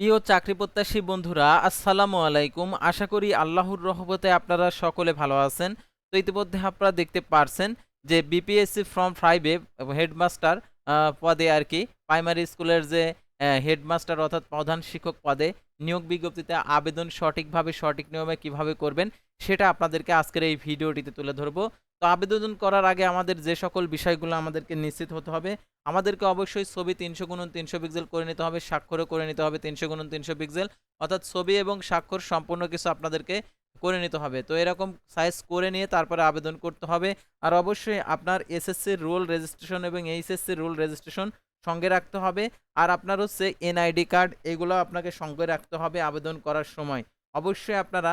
প্রিয় চাকরি প্রত্যাশী বন্ধুরা, আসসালামু আলাইকুম। আশা করি আল্লাহর রহমতে আপনারা সকলে ভালো আছেন। তো ইতিমধ্যে আপনারা দেখতে পারছেন যে বিপিএসসি ফর্ম ফাইভে হেডমাস্টার পদে আর কি প্রাইমারি স্কুলের যে হেডমাস্টার অর্থাৎ প্রধান শিক্ষক পদে নিয়োগ বিজ্ঞপ্তিতে আবেদন সঠিকভাবে, সঠিক নিয়মে কীভাবে করবেন সেটা আপনাদেরকে আজকের এই ভিডিওটিতে তুলে ধরবো। তো আবেদন করার আগে আমাদের যে সকল বিষয়গুলো আমাদেরকে নিশ্চিত হতে হবে, আমাদেরকে অবশ্যই ছবি তিনশো গুণন তিনশো পিক্সেল করে নিতে হবে, স্বাক্ষরও করে নিতে হবে তিনশো গুণন তিনশো পিক্সেল অর্থাৎ ছবি এবং স্বাক্ষর সম্পূর্ণ কিছু আপনাদেরকে করে নিতে হবে। তো এরকম সাইজ করে নিয়ে তারপরে আবেদন করতে হবে। আর অবশ্যই আপনার এসএসসির রোল রেজিস্ট্রেশন এবং এইচএসসির রোল রেজিস্ট্রেশন সঙ্গে রাখতে হবে। আর আপনার হচ্ছে এনআইডি কার্ড এগুলো আপনাকে সঙ্গে রাখতে হবে আবেদন করার সময়। অবশ্যই আপনারা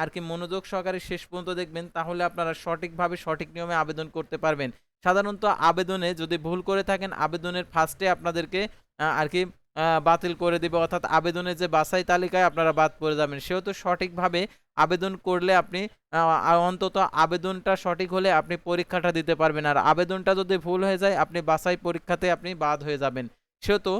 আর কি মনোযোগ সহকারে শেষ পর্যন্ত দেখবেন, তাহলে আপনারা সঠিকভাবে সঠিক নিয়মে আবেদন করতে পারবেন। সাধারণত আবেদনে যদি ভুল করে থাকেন, আবেদনের ফার্স্টে আপনাদেরকে আর কি বাতিল করে দেবে। অর্থাৎ আবেদনের যে বাছাই তালিকায় আপনারা বাদ পড়ে যাবেন। সেহেতু সঠিকভাবে আবেদন করলে আপনি অন্তত আবেদনটা সঠিক হলে আপনি পরীক্ষাটা দিতে পারবেন। আর আবেদনটা যদি ভুল হয়ে যায়, আপনি বাছাই পরীক্ষাতে আপনি বাদ হয়ে যাবেন। সেহেতু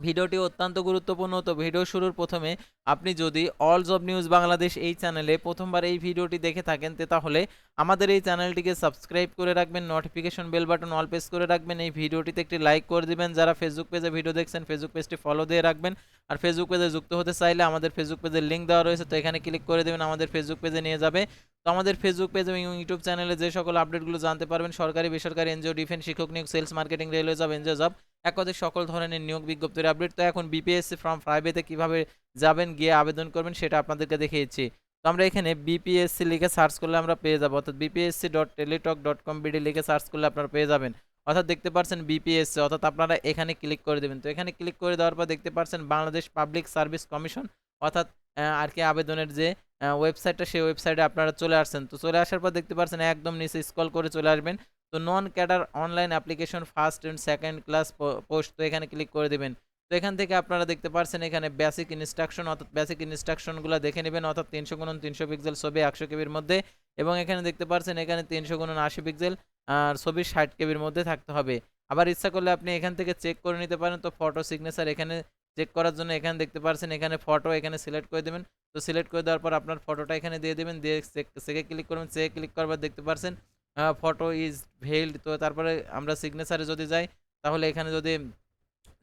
ভিডিওটি অত্যন্ত গুরুত্বপূর্ণ। তো ভিডিও শুরুর প্রথমে আপনি যদি অল জব নিউজ বাংলাদেশ এই চ্যানেলে প্রথমবার এই ভিডিওটি দেখে থাকেন তাহলে আমাদের এই চ্যানেলটিকে সাবস্ক্রাইব করে রাখবেন notification bell button all press করে রাখবেন, এই ভিডিওটিতে একটি লাইক করে দিবেন, যারা ফেসবুক পেজে ভিডিও দেখছেন ফেসবুক পেজটি ফলো দিয়ে রাখবেন, আর ফেসবুক পেজে যুক্ত হতে চাইলে আমাদের ফেসবুক পেজের লিঙ্ক দেওয়া রয়েছে, তো এখানে ক্লিক করে দেবেন, আমাদের ফেসবুক পেজে নিয়ে যাবে। তো আমাদের ফেসবুক পেজ এবং ইউটিউব চ্যানেলে যে সকল আপডেটগুলো জানতে পারবেন, সরকারি, বেসরকারি এনজিও ডিফেন্স শিক্ষক নিয়োগ sales marketing railway job NGO job এক সকল ধরনের নিয়োগ বিজ্ঞপ্তির আপডেট তো এখন বিপিএসসি ফর্ম ফাইভেতে কীভাবে যাবেন, গিয়ে আবেদন করবেন সেটা আপনাদেরকে দেখিয়েছি। তো আমরা এখানে বিপিএসসি লিখে সার্চ করলে আমরা পেয়ে যাব। অর্থাৎ BPSC dot Teletalk dot com BD লিখে সার্চ করলে আপনারা পেয়ে যাবেন। অর্থাৎ দেখতে পাচ্ছেন বিপিএসসি অর্থাৎ আপনারা এখানে ক্লিক করে দেবেন। তো এখানে ক্লিক করে দেওয়ার পর দেখতে পাচ্ছেন বাংলাদেশ পাবলিক সার্ভিস কমিশন অর্থাৎ আর কি আবেদনের যে ওয়েবসাইটটা সেই ওয়েবসাইটে আপনারা চলে আসছেন। তো চলে আসার পর দেখতে পাচ্ছেন একদম নিচে স্ক্রল করে চলে আসবেন। তো non cadre online application first and second class post তো এখানে ক্লিক করে দেবেন। তো এখান থেকে আপনারা দেখতে পাচ্ছেন এখানে বেসিক ইনস্ট্রাকশন অর্থাৎ বেসিক ইনস্ট্রাকশনগুলো দেখে নেবেন অর্থাৎ তিনশো গুণন তিনশো পিক্সেল ছবি একশো কেবির মধ্যে এবং এখানে দেখতে পাচ্ছেন এখানে তিনশো গুণন আশি পিক্সেল আর ছবি ষাট কেবির মধ্যে থাকতে হবে। আবার ইচ্ছা করলে আপনি এখান থেকে চেক করে নিতে পারেন। তো ফটো সিগনেচার এখানে চেক করার জন্য এখানে দেখতে পাচ্ছেন এখানে ফটো এখানে সিলেক্ট করে দেবেন। তো সিলেক্ট করে দেওয়ার পর আপনার ফটোটা এখানে দিয়ে দেবেন। দিয়ে চেকে ক্লিক করবেন। চেকে ক্লিক করবার দেখতে পাচ্ছেন ফটো ইজ ভেইল্ড তো তারপরে আমরা সিগনেচারে যদি যাই, তাহলে এখানে যদি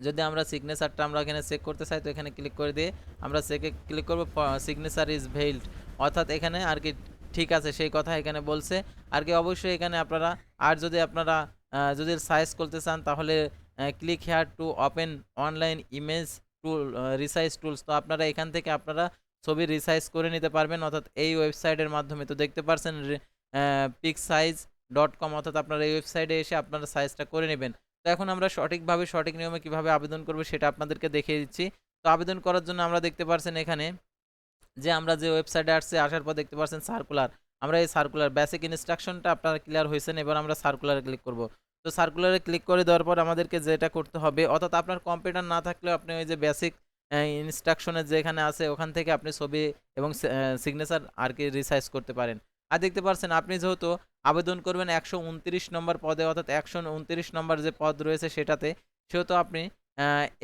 যদি আমরা সিগনেচারটা আমরা এখানে চেক করতে চাই, তো এখানে ক্লিক করে দিয়ে আমরা চেকে ক্লিক করব সিগনেচার ইজ ভেইল্ড অর্থাৎ এখানে আর কি ঠিক আছে, সেই কথা এখানে বলছে। আর কি অবশ্যই এখানে আপনারা, আর যদি আপনারা যদি সাইজ করতে চান, তাহলে click here to open online image tool resize tools তো আপনারা এখান থেকে আপনারা ছবি রিসাইজ করে নিতে পারবেন, অর্থাৎ এই ওয়েবসাইটের মাধ্যমে। তো দেখতে পারছেন পিক সাইজ ডট কম অর্থাৎ আপনারা এই ওয়েবসাইটে এসে আপনারা সাইজটা করে নেবেন। তো এখন আমরা সঠিকভাবে, সঠিক নিয়মে কীভাবে আবেদন করব সেটা আপনাদেরকে দেখিয়ে দিচ্ছি। তো আবেদন করার জন্য আমরা দেখতে পারছেন এখানে যে আমরা যে ওয়েবসাইটে আসছে, আসার পর দেখতে পাচ্ছেন সার্কুলার আমরা এই সার্কুলার বেসিক ইনস্ট্রাকশনটা আপনারা ক্লিয়ার হয়েছেন, এবার আমরা সার্কুলারে ক্লিক করব। তো সার্কুলারে ক্লিক করে দেওয়ার পর আমাদেরকে যেটা করতে হবে, অর্থাৎ আপনার কম্পিউটার না থাকলেও আপনি ওই যে বেসিক ইনস্ট্রাকশনের যেখানে আছে, ওখান থেকে আপনি ছবি এবং সিগনেচার আর কি রিসাইজ করতে পারেন। আর দেখতে পাচ্ছেন আপনি যেহেতু আবেদন করবেন একশো উনত্রিশ নম্বর পদে, অর্থাৎ একশো উনত্রিশ নম্বর যে পদ রয়েছে সেটাতে, সেহেতু আপনি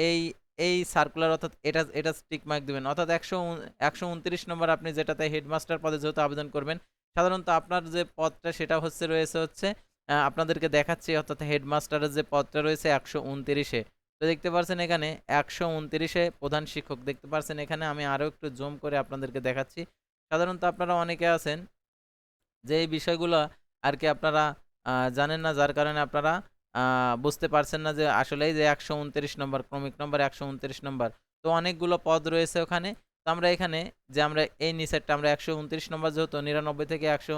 এই এই সার্কুলার অর্থাৎ এটা এটা স্টিক মার্ক দেবেন। অর্থাৎ একশো একশো উনত্রিশ নম্বর আপনি যেটাতে হেডমাস্টার পদে যেহেতু আবেদন করবেন, সাধারণত আপনার যে পদটা সেটা হচ্ছে, রয়েছে হচ্ছে আপনাদেরকে দেখাচ্ছি, অর্থাৎ হেডমাস্টারের যে পদটা রয়েছে একশো উনত্রিশে তো দেখতে পাচ্ছেন এখানে একশো উনত্রিশে প্রধান শিক্ষক। দেখতে পাচ্ছেন এখানে আমি আরও একটু জুম করে আপনাদেরকে দেখাচ্ছি। সাধারণত আপনারা অনেকে আছেন যে এই বিষয়গুলো আর কি আপনারা জানেন না, যার কারণে আপনারা বুঝতে পারছেন না যে আসলেই যে একশো উনত্রিশ নম্বর, ক্রমিক নম্বর একশো উনত্রিশ নম্বর। তো অনেকগুলো পদ রয়েছে ওখানে। তো আমরা এখানে যে আমরা এই নিচেরটা আমরা একশো উনত্রিশ নম্বর যেহেতু নিরানব্বই থেকে একশো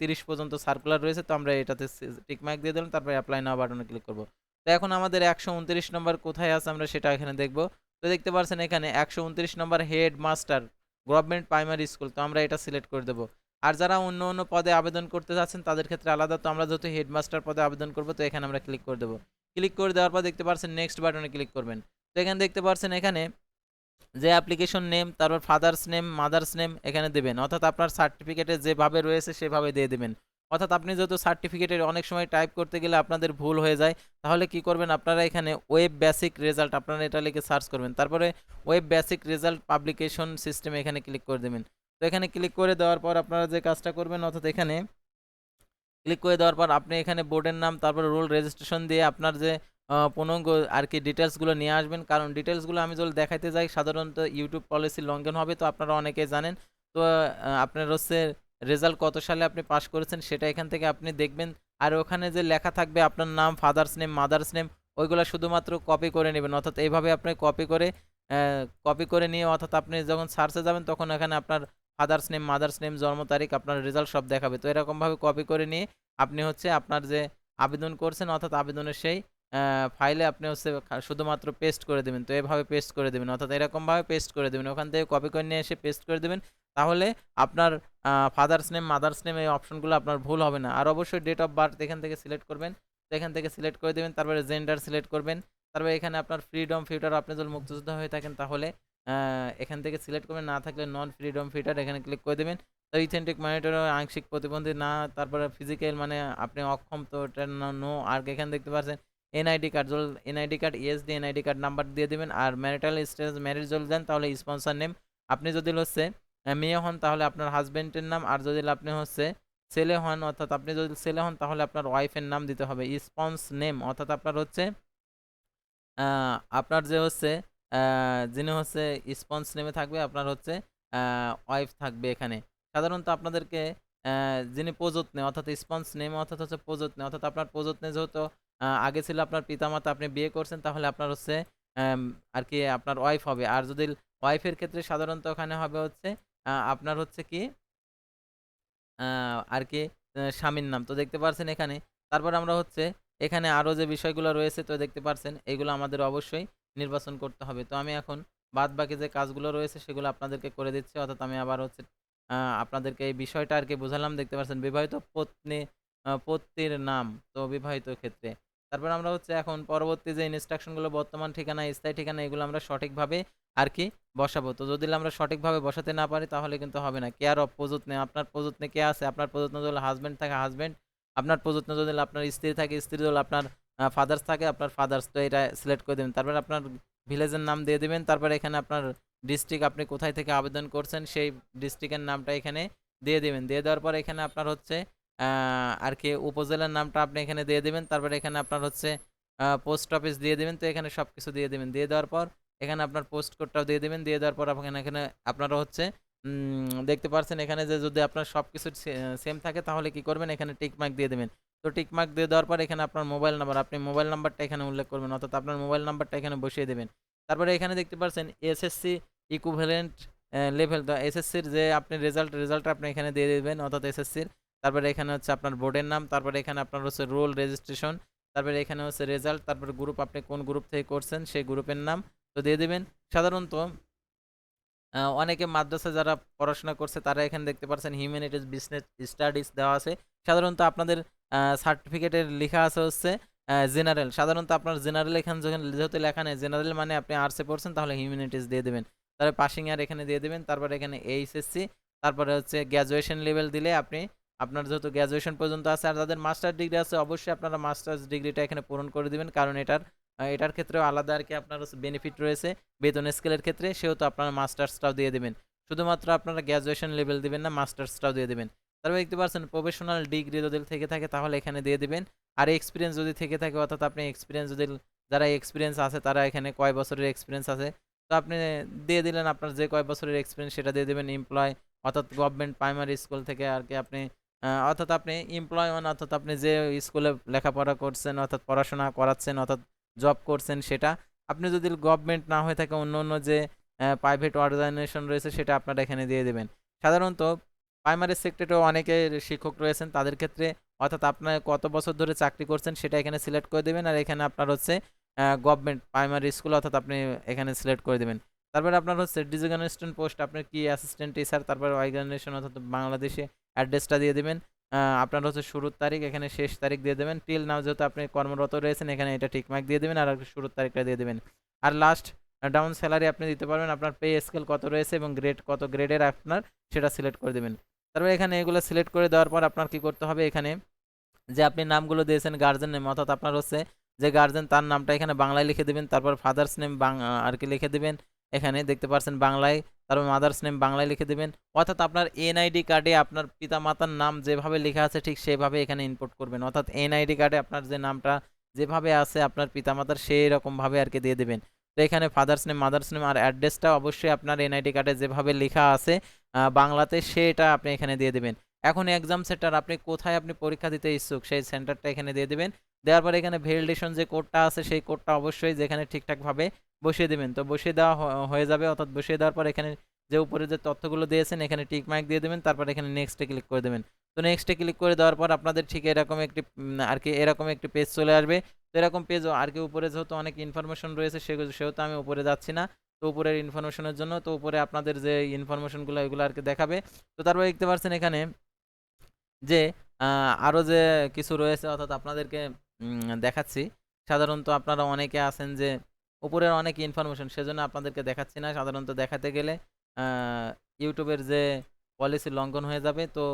তিরিশ পর্যন্ত সার্কুলার রয়েছে, তো আমরা এটাতে টিকমার্ক দিয়ে দিলাম, তারপরে অ্যাপ্লাই নাও বাটনে ক্লিক করব। তো এখন আমাদের একশো উনত্রিশ নম্বর কোথায় আছে আমরা সেটা এখানে দেখব। তো দেখতে পাচ্ছেন এখানে একশো উনত্রিশ number head master government primary school তো আমরা এটা সিলেক্ট করে দেবো। আর যারা অন্য অন্য পদে আবেদন করতে চাচ্ছেন তাদের ক্ষেত্রে আলাদা। তো আমরা যেহেতু হেডমাস্টার পদে আবেদন করব, তো এখানে আমরা ক্লিক করে দেবো। ক্লিক করে দেওয়ার পর দেখতে পাচ্ছেন নেক্সট বাটনে ক্লিক করবেন। তো এখানে দেখতে পাচ্ছেন এখানে যে অ্যাপ্লিকেশন নেম তারপর ফাদার্স নেম মাদার্স নেম এখানে দেবেন। অর্থাৎ আপনার সার্টিফিকেটে যেভাবে রয়েছে, সেভাবে দিয়ে দেবেন। অর্থাৎ আপনি যেহেতু সার্টিফিকেটের অনেক সময় টাইপ করতে গেলে আপনাদের ভুল হয়ে যায়, তাহলে কি করবেন, আপনারা এখানে ওয়েব বেসিক রেজাল্ট আপনারা এটা লিখে সার্চ করবেন। তারপরে web basic result publication system এখানে ক্লিক করে দেবেন। তো এখানে ক্লিক করে দেওয়ার পর আপনারা যে কাজটা করবেন, অর্থাৎ এখানে ক্লিক করে দেওয়ার পর আপনি এখানে বোর্ডের নাম, তারপর রোল রেজিস্ট্রেশন দিয়ে আপনার যে পূর্ণাঙ্গ আর কি ডিটেলসগুলো নিয়ে আসবেন। কারণ ডিটেলসগুলো আমি যদি দেখাইতে যাই, সাধারণত ইউটিউব পলিসি লঙ্ঘন হবে, তো আপনারা অনেকেই জানেন। তো আপনার হচ্ছে রেজাল্ট কত সালে আপনি পাস করেছেন, সেটা এখান থেকে আপনি দেখবেন। আর ওখানে যে লেখা থাকবে, আপনার নাম ফাদার্স নেম মাদার্স নেম ওইগুলো শুধুমাত্র কপি করে নেবেন। অর্থাৎ এইভাবে আপনি কপি করে কপি করে নিয়ে, অর্থাৎ আপনি যখন সার্চে যাবেন, তখন এখানে আপনার ফাদার্স নেম মাদার্স নেম জন্ম তারিখ, আপনার রেজাল্ট সব দেখাবে। তো এরকমভাবে কপি করে নিয়ে আপনি হচ্ছে আপনার যে আবেদন করছেন, অর্থাৎ আবেদনের সেই ফাইলে আপনি হচ্ছে শুধুমাত্র পেস্ট করে দেবেন। তো এভাবে পেস্ট করে দেবেন, অর্থাৎ এরকমভাবে পেস্ট করে দেবেন। ওখান থেকে কপি করে নিয়ে এসে পেস্ট করে দেবেন। তাহলে আপনার ফাদার্স নেম মাদার্স নেম এই অপশনগুলো আপনার ভুল হবে না। আর অবশ্যই ডেট অফ বার্থ এখান থেকে সিলেক্ট করবেন। তো এখান থেকে সিলেক্ট করে দেবেন, তারপরে জেন্ডার সিলেক্ট করবেন। তারপরে এখানে আপনার ফ্রিডম ফিউটার আপনি যদি মুক্তিযোদ্ধা হয়ে থাকেন তাহলে এখান থেকে সিলেক্ট করবেন, না থাকলে নন ফ্রিডম ফিউটার এখানে ক্লিক করে দেবেন। তো ইথেন্টিক মনিটর আংশিক প্রতিবন্ধী না, তারপরে ফিজিক্যাল মানে আপনি অক্ষম তো এটা নো আর এখানে দেখতে পাচ্ছেন এনআইডি কার্ড যদি NID card ESD NID card number দিয়ে দেবেন, আর ম্যারিটাল স্টেটাস ম্যারেজ জল দেন, তাহলে স্পন্সর নেম আপনি যদি হচ্ছে মেয়ে হন, তাহলে আপনার হাজব্যান্ডের নাম, আর যদি আপনি হচ্ছে, ছেলে হন, অর্থাৎ আপনি যদি ছেলে হন, তাহলে আপনার ওয়াইফের নাম দিতে হবে স্পন্স নেম অর্থাৎ আপনার হচ্ছে আপনার যে হচ্ছে যিনি হচ্ছে স্পন্স নেমে থাকবে, আপনার হচ্ছে ওয়াইফ থাকবে এখানে। সাধারণত আপনাদেরকে যিনি প্রযত্নে অর্থাৎ স্পন্স নেম, অর্থাৎ হচ্ছে প্রযত্নে অর্থাৎ আপনার প্রযত্নে যেহেতু আগে ছিল আপনার পিতামাতা, আপনি বিয়ে করছেন, তাহলে আপনার হচ্ছে আর কি আপনার ওয়াইফ হবে। আর যদি ওয়াইফের ক্ষেত্রে সাধারণত ওখানে হবে হচ্ছে আপনার হচ্ছে কি আর কি স্বামীর নাম। তো দেখতে পারছেন এখানে। তারপর আমরা হচ্ছে, এখানে আরও যে বিষয়গুলো রয়েছে, তো দেখতে পারছেন, এগুলো আমাদের অবশ্যই নির্বাচন করতে হবে। তো আমি এখন বাদ বাকি যে কাজগুলো রয়েছে সেগুলো আপনাদেরকে করে দিচ্ছি। অর্থাৎ আমি আবার হচ্ছে আপনাদেরকে এই বিষয়টা আর কি বোঝালাম। দেখতে পাচ্ছেন বিবাহিত পত্নী পত্নীর নাম, তো বিবাহিত ক্ষেত্রে। তারপর আমরা হচ্ছে এখন পরবর্তী যে ইনস্ট্রাকশনগুলো বর্তমান ঠিকানা, স্থায়ী ঠিকানা, এগুলো আমরা সঠিকভাবে আর কি বসাবো। তো যদি আমরা সঠিকভাবে বসাতে না পারি তাহলে কিন্তু হবে না। কেয়ার অফ প্রযত্নে, আপনার প্রযত্নে কে আছে? আপনার প্রযত্ন যদি হাজব্যান্ড থাকে হাজব্যান্ড আপনার প্রযত্ন যদি আপনার স্ত্রী থাকে স্ত্রী যদি আপনার ফাদার্স থাকে, আপনার ফাদার্স এটা সিলেক্ট করে দেবেন। তারপর আপনার ভিলেজের নাম দিয়ে দেবেন। তারপর এখানে আপনার ডিস্ট্রিক্ট আপনি কোথায় থেকে আবেদন করছেন, সেই ডিস্ট্রিক্টের নামটা এখানে দিয়ে দেবেন। দিয়ে দেওয়ার পর এখানে আপনার হচ্ছে আর কি উপজেলার নামটা আপনি এখানে দিয়ে দেবেন। তারপর এখানে আপনার হচ্ছে পোস্ট অফিস দিয়ে দেবেন। তো এখানে সব কিছু দিয়ে দেবেন। দিয়ে দেওয়ার পর এখানে আপনার পোস্ট কোডটাও দিয়ে দেবেন। দিয়ে দেওয়ার পর আপনার এখানে, আপনারা হচ্ছে দেখতে পাচ্ছেন এখানে যে যদি আপনার সব কিছু সেম থাকে, তাহলে কি করবেন? এখানে টিক মার্ক দিয়ে দেবেন। তো টিকমার্ক দিয়ে দেওয়ার পর এখানে আপনার মোবাইল নাম্বার, আপনি মোবাইল নাম্বারটা এখানে উল্লেখ করবেন, অর্থাৎ আপনার মোবাইল নাম্বারটা এখানে বসিয়ে দেবেন। তারপরে এখানে দেখতে পাচ্ছেন এসএসসি ইকুইভ্যালেন্ট লেভেল তো এসএসসির যে আপনি রেজাল্ট রেজাল্ট আপনি এখানে দিয়ে দেবেন, অর্থাৎ এসএসসির। তারপরে এখানে হচ্ছে আপনার বোর্ডের নাম, তারপরে এখানে আপনার হচ্ছে রোল রেজিস্ট্রেশন তারপরে এখানে হচ্ছে রেজাল্ট তারপরে গ্রুপ আপনি কোন গ্রুপ থেকে করছেন সেই গ্রুপের নাম, তো দিয়ে দেবেন। সাধারণত অনেকে মাদ্রাসা যারা পড়াশোনা করছে, তারা এখানে দেখতে পাচ্ছেন হিউম্যানিটিস বিজনেস স্টাডিজ দেওয়া আছে। সাধারণত আপনাদের সার্টিফিকেটের লেখা আছে হচ্ছে জেনারেল সাধারণত আপনার জেনারেল এখানে যখন যেহেতু লেখা নেই জেনারেল মানে আপনি আর্টসে পড়ছেন, তাহলে হিউম্যানিটিস দিয়ে দেবেন। তারপরে পাসিং ইয়ার এখানে দিয়ে দেবেন, তারপরে এখানে এইচএসসি তারপরে হচ্ছে গ্র্যাজুয়েশন লেভেল দিলে আপনি, আপনার যেহেতু গ্র্যাজুয়েশন পর্যন্ত আছে আর যাদের মাস্টার ডিগ্রি আছে, অবশ্যই আপনারা মাস্টার্স ডিগ্রিটা এখানে পূরণ করে দিবেন। কারণ এটার এটার ক্ষেত্রেও আলাদা আর কি আপনার বেনিফিট রয়েছে, বেতন স্কেলের ক্ষেত্রে, সেহেতু আপনারা মাস্টার্সটাও দিয়ে দেবেন। শুধুমাত্র আপনারা গ্র্যাজুয়েশন লেভেল দিবেন না মাস্টার্সটাও দিয়ে দেবেন। তারপর দেখতে পাচ্ছেন প্রফেশনাল ডিগ্রি যদি থেকে থাকে তাহলে এখানে দিয়ে দেবেন। আর এক্সপিরিয়েন্স যদি থেকে থাকে, অর্থাৎ আপনি এক্সপিরিয়েন্স যদি, যারা এক্সপিরিয়েন্স আছে তারা এখানে কয় বছরের এক্সপিরিয়েন্স আছে? তো আপনি দিয়ে দিলেন আপনার যে কয় বছরের এক্সপিরিয়েন্স সেটা দিয়ে দেবেন এমপ্লয় অর্থাৎ গভর্নমেন্ট প্রাইমারি স্কুল থেকে আর কি আপনি অর্থাৎ আপনি এমপ্লয়মেন্ট অর্থাৎ আপনি যে স্কুলে লেখাপড়া করছেন, অর্থাৎ পড়াশোনা করাচ্ছেন, অর্থাৎ জব করছেন সেটা, আপনি যদি গভর্নমেন্ট না হয়ে থাকে অন্য অন্য যে প্রাইভেট অর্গানাইজেশন রয়েছে সেটা আপনারা এখানে দিয়ে দেবেন। সাধারণত প্রাইমারি সেক্টরেও অনেকে শিক্ষক রয়েছেন, তাদের ক্ষেত্রে অর্থাৎ আপনার কত বছর ধরে চাকরি করছেন সেটা এখানে সিলেক্ট করে দেবেন আর এখানে আপনার হচ্ছে গভর্নমেন্ট প্রাইমারি স্কুল অর্থাৎ আপনি এখানে সিলেক্ট করে দেবেন। তারপরে আপনার হচ্ছে ডিজিগনেশন পোস্ট আপনার কি অ্যাসিস্ট্যান্ট টিচার তারপরে অর্গানাইজেশন অর্থাৎ বাংলাদেশে অ্যাড্রেসটা দিয়ে দেবেন আপনার হচ্ছে শুরুর তারিখ, এখানে শেষ তারিখ দিয়ে দেবেন টিল নাও যেহেতু আপনি কর্মরত রয়েছেন, এখানে এটা ঠিকমাক দিয়ে দেবেন আর শুরুর তারিখটা দিয়ে দেবেন। আর লাস্ট ডাউন স্যালারি আপনি দিতে পারবেন, আপনার পে স্কেল কত রয়েছে এবং গ্রেড কত গ্রেডের আপনার সেটা সিলেক্ট করে দেবেন। তারপরে এখানে এগুলো সিলেক্ট করে দেওয়ার পর আপনার কি করতে হবে এখানে? যে আপনি নামগুলো দিয়েছেন গার্জেন নেম অর্থাৎ আপনার হচ্ছে যে গার্জেন তার নামটা এখানে বাংলায় লিখে দেবেন, তারপর ফাদার্স নেম আর কি লিখে দেবেন, এখানে দেখতে পাচ্ছেন বাংলায়, তারপর মাদার্স নেম বাংলায় লিখে দেবেন, অর্থাৎ আপনার এনআইডি কার্ডে আপনার পিতামাতার নাম যেভাবে লেখা আছে ঠিক সেভাবে এখানে ইনপুট করবেন, অর্থাৎ এনআইডি কার্ডে আপনার যে নামটা যেভাবে আছে আপনার পিতামাতার সেই রকমভাবে আর কি দিয়ে দেবেন। তো এখানে ফাদার্স নেম মাদার্স নেম আর অ্যাড্রেসটা অবশ্যই আপনার এনআইডি কার্ডে যেভাবে লেখা আছে বাংলাতে সেটা আপনি এখানে দিয়ে দেবেন। এখন এক্সাম সেন্টার আপনি কোথায় আপনি পরীক্ষা দিতে ইচ্ছুক, সেই সেন্টারটা এখানে দিয়ে দেবেন। দেওয়ার পরে এখানে ভ্যালিডেশন যে কোডটা আছে, সেই কোডটা অবশ্যই যেখানে ঠিকঠাকভাবে বসিয়ে দেবেন। তো বসিয়ে দেওয়া হয়ে যাবে, অর্থাৎ বসিয়ে দেওয়ার পর এখানে যে উপরে যে তথ্যগুলো দিয়েছেন, এখানে টিক মার্ক দিয়ে দেবেন, তারপর এখানে নেক্সটে ক্লিক করে দেবেন। তো নেক্সটে ক্লিক করে দেওয়ার পর আপনাদের ঠিক এরকম একটি আর কি এরকম একটি পেজ চলে আসবে। তো এরকম পেজ আর কি উপরে যেহেতু অনেক ইনফরমেশন রয়েছে সেগুলো সেহেতু আমি উপরে যাচ্ছি না। তো উপরের ইনফরমেশনের জন্য, তো উপরে আপনাদের যে ইনফরমেশনগুলো এগুলো আর কি দেখাবে। তো তারপর দেখতে পাচ্ছেন এখানে যে আরও যে কিছু রয়েছে, অর্থাৎ আপনাদেরকে দেখাচ্ছি। সাধারণত আপনারা অনেকে আছেন যে, উপরের অনেক ইনফরমেশন সেজন্য আপনাদেরকে দেখাচ্ছি না। সাধারণত দেখাতে গেলে ইউটিউবের যে পলিসি লঙ্ঘন হয়ে যাবে। তো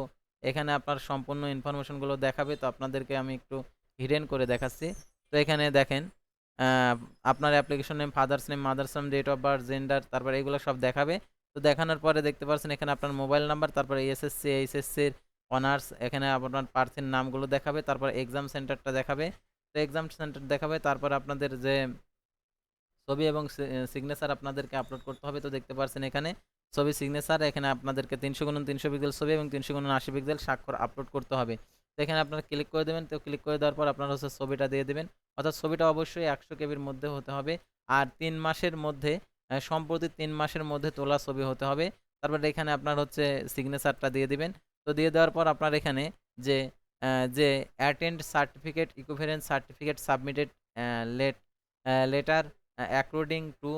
এখানে আপনার সম্পূর্ণ ইনফরমেশনগুলো দেখাবে, তো আপনাদেরকে আমি একটু হিডেন করে দেখাচ্ছি। তো এখানে দেখেন আপনার application name father's name mother's name date of birth gender তারপর এগুলো সব দেখাবে। তো দেখানোর পরে দেখতে পাচ্ছেন এখানে আপনার মোবাইল নাম্বার তারপরে এসএসসি এইচএসসির অনার্স এখানে আপনার প্রার্থীর নামগুলো দেখাবে, তারপর এক্সাম সেন্টারটা দেখাবে। তো এক্সাম সেন্টার দেখাবে, তারপর আপনাদের যে ছবি এবং সিগনেচার আপনাদেরকে আপলোড করতে হবে, তো দেখতে পাচ্ছেন এখানে। ছবি সিগনেচার এখানে আপনাদেরকে তিনশো গুণন তিনশো পিক্সেল ছবি এবং তিনশো গুণন আশি পিক্সেল স্বাক্ষর আপলোড করতে হবে। তো এখানে আপনারা ক্লিক করে দেবেন, তো ক্লিক করে দেওয়ার পর আপনারা হচ্ছে ছবিটা দিয়ে দেবেন। অর্থাৎ ছবিটা অবশ্যই একশো কেবির মধ্যে হতে হবে। আর তিন মাসের মধ্যে সম্প্রতি তিন মাসের মধ্যে তোলা ছবি হতে হবে। তারপর এখানে আপনার হচ্ছে সিগনেচারটা দিয়ে দিবেন। তো দিয়ে দেওয়ার পর আপনার এখানে যে যে attend certificate equivalence certificate submitted let letter according to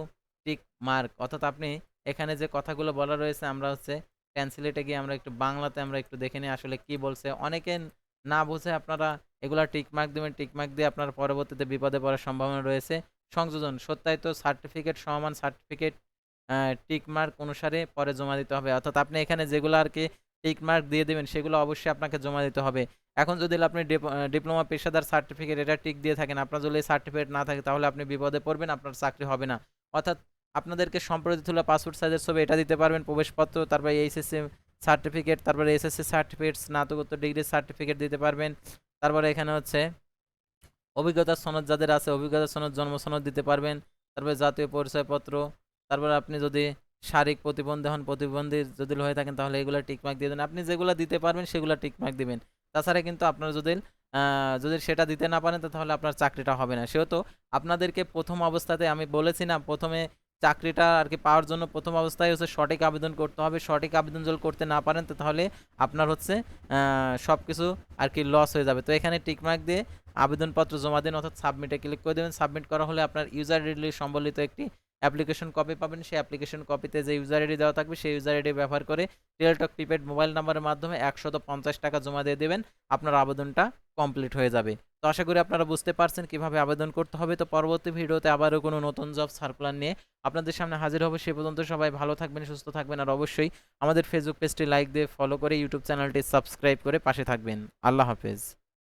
tick mark অর্থাৎ আপনি এখানে যে কথাগুলো বলা রয়েছে, আমরা হচ্ছে ট্রান্সলেটে গিয়ে আমরা একটু বাংলাতে আমরা একটু দেখে নিই আসলে কি বলছে। অনেকে না বুঝে আপনারা এগুলা টিকমার্ক দেবেন টিকমার্ক দিয়ে আপনার পরবর্তীতে বিপদে পড়ার সম্ভাবনা রয়েছে। সংযোজন, সত্যায়িত সার্টিফিকেট সমান সার্টিফিকেট টিকমার্ক অনুসারে পরে জমা দিতে হবে। অর্থাৎ আপনি এখানে যেগুলো আর কি টিকমার্ক দিয়ে দেবেন, সেগুলো অবশ্যই আপনাকে জমা দিতে হবে। এখন যদি আপনি ডিপ্লোমা পেশাদার সার্টিফিকেট এটা টিক দিয়ে থাকেন, আপনার যদি সার্টিফিকেট না থাকে, তাহলে আপনি বিপদে পড়বেন, আপনার চাকরি হবে না। অর্থাৎ আপনাদেরকে সম্প্রতি তোলা পাসপোর্ট সাইজের ছবি এটা দিতে পারবেন, প্রবেশপত্র, তারপরে এইচএসসি সার্টিফিকেট তারপরে এসএসসি সার্টিফিকেট স্নাতকোত্তর ডিগ্রি সার্টিফিকেট দিতে পারবেন। তারপরে এখানে হচ্ছে অভিজ্ঞতার সনদ যাদের আছে, অভিজ্ঞতা সনদ, জন্ম সনদ দিতে পারবেন। তারপরে জাতীয় পরিচয়পত্র, তারপরে আপনি যদি শারীরিক প্রতিবন্ধী হন, প্রতিবন্ধী যদি হয়ে থাকেন, তাহলে এগুলো টিকমার্ক দিয়ে দেন। আপনি যেগুলো দিতে পারবেন, সেগুলো টিকমার্ক দিবেন। তাছাড়া কিন্তু আপনার যদি যদি সেটা দিতে না পারেন, তাহলে আপনার চাকরিটা হবে না। সেহেতু আপনাদেরকে প্রথম অবস্থাতে আমি বলেছি না, প্রথমে চাকরিটা আর কি পাওয়ার জন্য প্রথম অবস্থায় হচ্ছে সঠিক আবেদন করতে হবে, সঠিক আবেদন যদি করতে না পারেন তো তাহলে আপনার হচ্ছে সব কিছু আর কি লস হয়ে যাবে। তো এখানে টিকমার্ক দিয়ে আবেদনপত্র জমা দিন, অর্থাৎ সাবমিটে ক্লিক করে দেবেন। সাবমিট করা হলে আপনার ইউজার আইডি সম্বলিত একটি অ্যাপ্লিকেশন কপি পাবেন। সেই অ্যাপ্লিকেশন কপিতে যে ইউজার আইডি দেওয়া থাকবে, সেই ইউজার আইডি ব্যবহার করে রিয়েলটক প্রিপেড মোবাইল নাম্বারের মাধ্যমে একশত পঞ্চাশ টাকা জমা দিয়ে দেবেন। আপনার আবেদনটা কমপ্লিট হয়ে যাবে। তো আশা করি আপনারা বুঝতে পারছেন কীভাবে আবেদন করতে হবে। তো পরবর্তী ভিডিওতে আবারও কোনো নতুন জব সার্কুলার নিয়ে আপনাদের সামনে হাজির হবে। সে পর্যন্ত সবাই ভালো থাকবেন, সুস্থ থাকবেন আর অবশ্যই আমাদের ফেসবুক পেজটি লাইক দিয়ে ফলো করে ইউটিউব চ্যানেলটি সাবস্ক্রাইব করে পাশে থাকবেন। আল্লাহ হাফেজ।